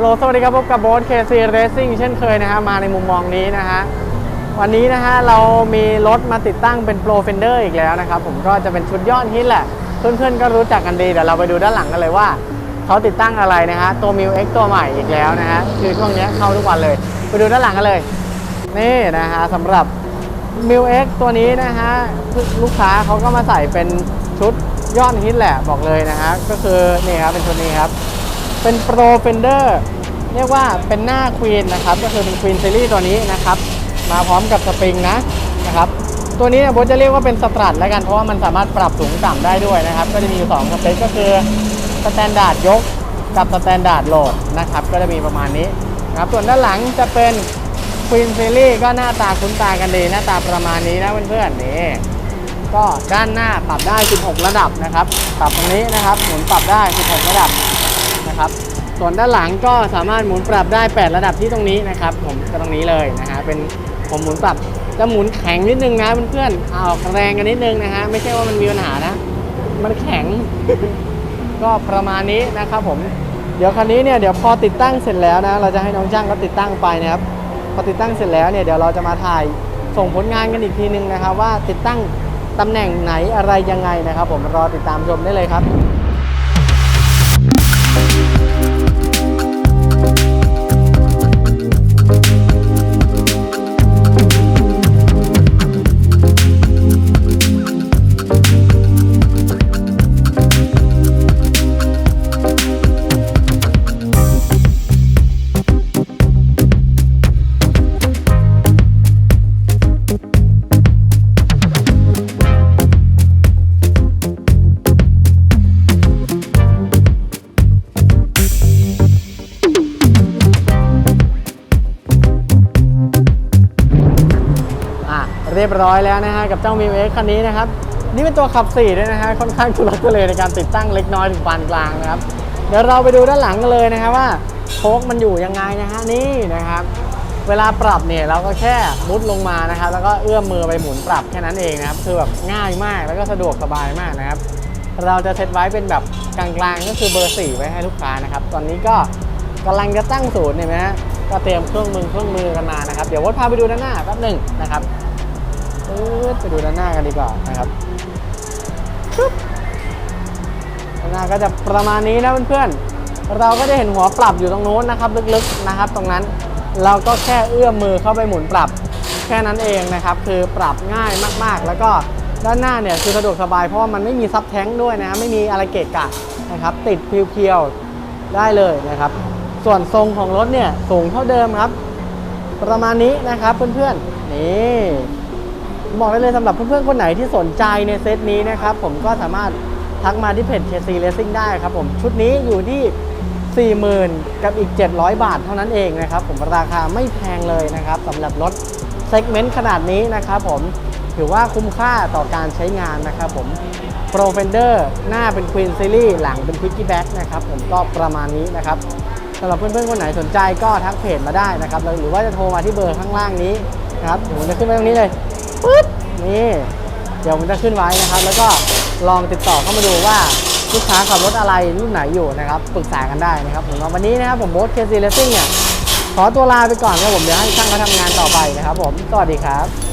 ฮัลโหลสวัสดีครับพบกับโบ๊ทเคซีเรซิ่งเช่นเคยนะฮะมาในมุมมองนี้นะฮะวันนี้นะฮะเรามีรถมาติดตั้งเป็นโปรเฟนเดอร์อีกแล้วนะครับผมก็จะเป็นชุดยอดฮิตแหละ เพื่อนๆก็รู้จักกันดีเดี๋ยวเราไปดูด้านหลังกันเลยว่าเขาติดตั้งอะไรนะฮะตัวมิวเอ็กตัวใหม่อีกแล้วนะฮะคือช่วงนี้เข้าทุกวันเลย ไปดูด้านหลังกันเลย นี่นะฮะสำหรับมิวเอ็กตัวนี้นะฮะลูกค้าเขาก็มาใส่เป็นชุดยอดฮิตแหละบอกเลยนะฮะก็คือนี่ครับเป็นชุดนี้ครับ เป็นโปรเฟนเดอร์เรียกว่าเป็นหน้าควีนนะครับ ก็คือเป็นควีนซีรีส์ตัวนี้นะครับ มาพร้อมกับสปริงนะนะครับ ตัวนี้เนี่ยโบจะเรียกว่าเป็นสตรัทแล้วกัน เพราะว่ามันสามารถปรับสูงต่ำได้ด้วยนะครับ ก็จะมีอยู่สองสเปคก็คือสแตนดาร์ดยกกับสแตนดาร์ดโหลดนะครับ ก็จะมีประมาณนี้นะครับ ส่วนด้านหลังจะเป็นควีนซีรีส์ก็หน้าตาคุ้นตากันดีหน้าตาประมาณนี้นะเพื่อนๆนี่ก็ด้านหน้าปรับได้ 16 ระดับนะครับ ปรับตรงนี้นะครับหมุนปรับได้ 16 ระดับ นะครับ ส่วนด้านหลังก็สามารถหมุนปรับได้ 8 ระดับที่ตรงนี้นะครับ ผมก็ตรงนี้เลยนะฮะเป็นผมหมุนปรับจะหมุนแข็งนิดนึงนะเพื่อนๆเอาออกแรงกันนิดนึงนะฮะไม่ใช่ว่ามันมีปัญหานะ มันแข็ง ก็ประมาณนี้นะครับผมเดี๋ยวคันนี้เนี่ยเดี๋ยวพอติดตั้งเสร็จแล้วนะเราจะให้น้องช่างเขาติดตั้งไปนะครับพอติดตั้งเสร็จแล้วเนี่ยเดี๋ยวเราจะมาถ่ายส่งผลงานกันอีกทีนึงนะครับ ว่าติดตั้งตำแหน่งไหนอะไรยังไงนะครับ ผมรอติดตามชมได้เลยครับ เรียบร้อยแล้วนะฮะกับเจ้ามิวเอ็กคันนี้นะครับ นี่เป็นตัวขับ4ด้วยนะฮะค่อนข้างทุลักทุเลในการติดตั้งเล็กน้อยถึงปานกลางนะครับ เดี๋ยวเราไปดูด้านหลังกันเลยนะครับว่าโชคมันอยู่ยังไงนะฮะนี่นะครับ เวลาปรับเนี่ยเราก็แค่มุดลงมานะครับ แล้วก็เอื้อมมือไปหมุนปรับแค่นั้นเองนะครับคือแบบง่ายมากแล้วก็สะดวกสบายมากนะครับ เราจะเซตไว้เป็นแบบกลางๆก็คือเบอร์ 4 ไว้ให้ลูกค้านะครับ ตอนนี้ก็กำลังจะตั้งศูนย์เห็นไหมฮะก็เตรียมเครื่องมือเครื่องมือกันมานะครับ เดี๋ยววัดพาไปดูด้านหน้าแป๊บหนึ่งนะครับ ปึ๊ดไปดูด้านหน้ากันดีกว่านะครับด้านหน้าก็จะประมาณนี้นะเพื่อนๆ เราก็จะเห็นหัวปรับอยู่ตรงโน้นนะครับ ลึกๆนะครับ ตรงนั้นเราก็แค่เอื้อมมือเข้าไปหมุนปรับแค่นั้นเองนะครับ คือปรับง่ายมากๆ แล้วก็ด้านหน้าเนี่ยคือสะดวกสบายเพราะว่ามันไม่มีซับแท้งด้วยนะไม่มีอะไรเกะกะนะครับ ติดเพียวๆได้เลยนะครับ ส่วนทรงของรถเนี่ยสูงเท่าเดิมครับ ประมาณนี้นะครับเพื่อนๆนี่ บอกได้เลยสำหรับเพื่อนๆคนไหนที่สนใจในเซตนี้นะครับ ผมก็สามารถทักมาที่เพจ KC Racing ได้ครับผมชุดนี้อยู่ที่ 40,000 กับอีก 700 บาทเท่านั้นเองนะครับ ผมราคาไม่แพงเลยนะครับสำหรับรถเซกเมนต์ขนาดนี้นะครับผมถือว่าคุ้มค่าต่อการใช้งานนะครับผม Pro Fender หน้าเป็น Queen Series หลังเป็น Piggyback นะครับผมก็ประมาณนี้นะครับสำหรับเพื่อนๆคนไหนสนใจก็ทักเพจมาได้นะครับหรือว่าจะโทรมาที่เบอร์ข้างล่างนี้นะครับผมจะขึ้นไว้ตรงนี้เลย ปุ๊บนี่เดี๋ยวผมจะขึ้นไว้นะครับ แล้วก็ลองติดต่อเข้ามาดูว่าลูกค้าขับรถอะไรรุ่นไหนอยู่นะครับปรึกษากันได้นะครับผมวันนี้นะครับผมโบ๊ทเคซีเลสซิ่งเนี่ยขอตัวลาไปก่อนครับผมเดี๋ยวให้ช่างเขาทำงานต่อไปนะครับผมสวัสดีครับ